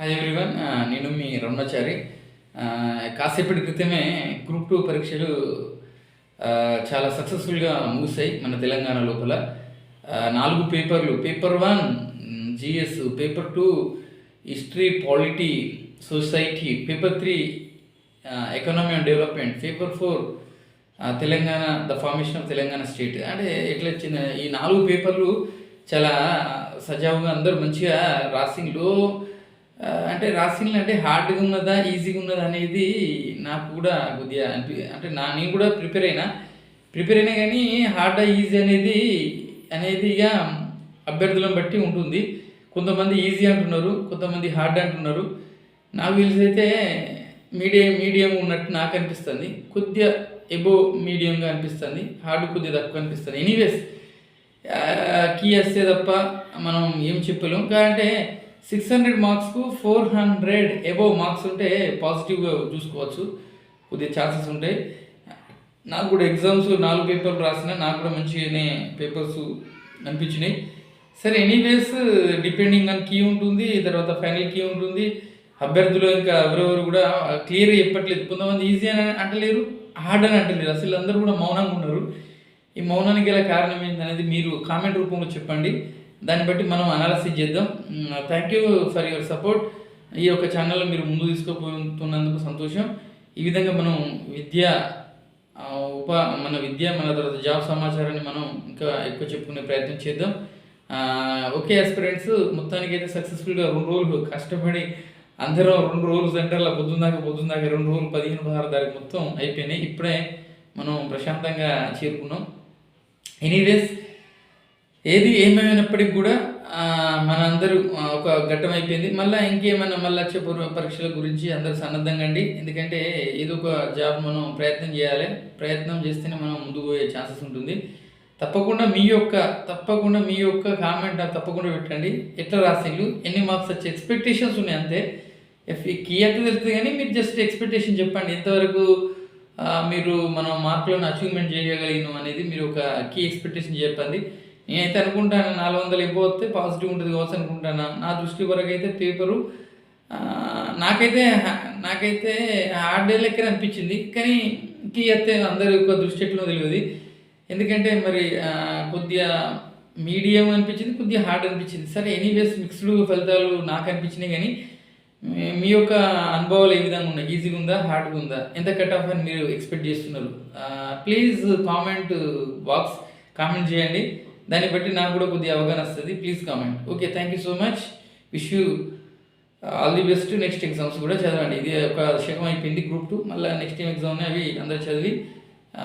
Hi everyone నేను మీ రమణాచారి. కాసేపటి క్రితమే గ్రూప్ టూ పరీక్షలు చాలా సక్సెస్ఫుల్గా ముగిశాయి మన తెలంగాణ లోపల. నాలుగు పేపర్లు. Paper one GS paper two history polity society paper three economy and development paper four Telangana the formation of Telangana state అంటే ఎట్లా వచ్చింది? ఈ నాలుగు పేపర్లు చాలా సజావుగా అందరూ మంచిగా రాసింగ్లో అంటే రాసింగ్లు అంటే హార్డ్గా ఉన్నదా ఈజీగా ఉన్నదా అనేది నాకు కూడా కొద్దిగా అనిపి అంటే నా నేను కూడా ప్రిపేర్ అయినా. ప్రిపేర్ అయినా కానీ హార్డ్ ఈజీ అనేది అనేది ఇక అభ్యర్థులను బట్టి ఉంటుంది. కొంతమంది ఈజీ అంటున్నారు కొంతమంది హార్డ్ అంటున్నారు. నాకు తెలిసైతే మీడియం మీడియం ఉన్నట్టు నాకు అనిపిస్తుంది. కొద్దిగా ఎబో మీడియంగా అనిపిస్తుంది. హార్డ్ కొద్దిగా తక్కువ అనిపిస్తుంది. ఎనీవేస్ కీ వస్తే తప్ప మనం ఏం చెప్పలేం. అంటే సిక్స్ హండ్రెడ్ మార్క్స్కు ఫోర్ హండ్రెడ్ ఎబోవ్ మార్క్స్ ఉంటే పాజిటివ్గా చూసుకోవచ్చు. కొద్దిగా ఛాన్సెస్ ఉంటాయి. నాకు కూడా ఎగ్జామ్స్ నాలుగు పేపర్లు రాసిన నాకు కూడా మంచిగానే పేపర్స్ అనిపించినాయి. సరే ఎనీవేస్ డిపెండింగ్ ఆన్ కీ ఉంటుంది తర్వాత ఫైనల్ కీ ఉంటుంది. అభ్యర్థులు ఇంకా ఎవరెవరు కూడా క్లియర్గా చెప్పట్లేదు. కొంతమంది ఈజీ అని అంటలేరు హార్డ్ అని అంటలేరు. అసలు అందరూ కూడా మౌనంగా ఉన్నారు. ఈ మౌనానికి గల కారణం ఏంటనేది మీరు కామెంట్ రూపంలో చెప్పండి. దాన్ని బట్టి మనం అనాలసిస్ చేద్దాం. Thank you for your support ఈ యొక్క ఛానల్ మీరు ముందు తీసుకుపోతున్నందుకు సంతోషం. ఈ విధంగా మనం విద్య ఉప మన విద్య మన తర్వాత జాబ్ సమాచారాన్ని మనం ఇంకా ఎక్కువ చెప్పుకునే ప్రయత్నం చేద్దాం. ఓకే ఆస్పిరెంట్స్ మొత్తానికి అయితే సక్సెస్ఫుల్గా రెండు రోజులు కష్టపడి అందరం రెండు రోజులు సెంటర్లో పొద్దున్నాక పొద్దున్నాక రెండు రోజులు పదిహేను పదహారు తారీఖు మొత్తం అయిపోయినాయి. ఇప్పుడే మనం ప్రశాంతంగా చేరుకున్నాం. ఎనీవేస్ ఏది ఏమైనప్పటికి కూడా మనందరూ ఒక ఘట్టం అయిపోయింది. మళ్ళీ ఇంకేమైనా మళ్ళీ వచ్చే పూర్వ పరీక్షల గురించి అందరూ సన్నద్ధంగా అండి. ఎందుకంటే ఏదో ఒక జాబ్ మనం ప్రయత్నం చేయాలి. ప్రయత్నం చేస్తేనే మనం ముందుకు పోయే ఛాన్సెస్ ఉంటుంది. తప్పకుండా మీ యొక్క తప్పకుండా మీ యొక్క కామెంట్ తప్పకుండా పెట్టండి. ఎట్లా రాసిండ్రు ఎన్ని మార్క్స్ వచ్చే ఎక్స్పెక్టేషన్స్ ఉన్నాయి అంతే. కీయత కీ తెలుస్తుంది కానీ మీరు జస్ట్ ఎక్స్పెక్టేషన్ చెప్పండి. ఎంతవరకు మీరు మనం మార్కులను అచీవ్మెంట్ చేయగలిగినాం అనేది మీరు ఒక కీ ఎక్స్పెక్టేషన్ చెప్పండి. నేనైతే అనుకుంటాను నాలుగు వందలు ఎక్కువ పాజిటివ్ ఉంటుంది కావచ్చు అనుకుంటాను. నా దృష్టి వరకు అయితే పేపరు నాకైతే నాకైతే హార్డ్ డే లెక్కనే అనిపించింది. కానీ కీ అయితే అందరి యొక్క దృష్టి ఎట్లా తెలియదు. ఎందుకంటే మరి కొద్దిగా మీడియం అనిపించింది కొద్దిగా హార్డ్ అనిపించింది. సరే ఎనీవేస్ మిక్స్డ్ ఫలితాలు నాకు అనిపించినాయి కానీ మీ- మీ యొక్క అనుభవాలు ఏ విధంగా ఉన్నాయి? ఈజీగా ఉందా? హార్డ్గా ఉందా? ఎంత కట్ ఆఫ్ అని మీరు ఎక్స్పెక్ట్ చేస్తున్నారు? ప్లీజ్ కామెంట్ బాక్స్ కామెంట్ చేయండి. దాన్ని బట్టి నాకు కూడా కొద్దిగా అవగాహన వస్తుంది. Please comment okay thank you so much wish you all the best next exams కూడా చదవండి. ఇది ఒక శకం అయిపోయింది గ్రూప్ టూ మళ్ళీ నెక్స్ట్ టైం ఎగ్జామ్ అవి అందరు చదివి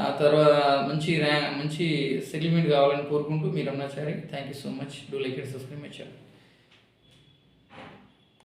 ఆ తర్వాత మంచి ర్యాంక్ మంచి సెటిల్మెంట్ కావాలని కోరుకుంటూ మీరు Annachari thank you so much do like it subscribe my channel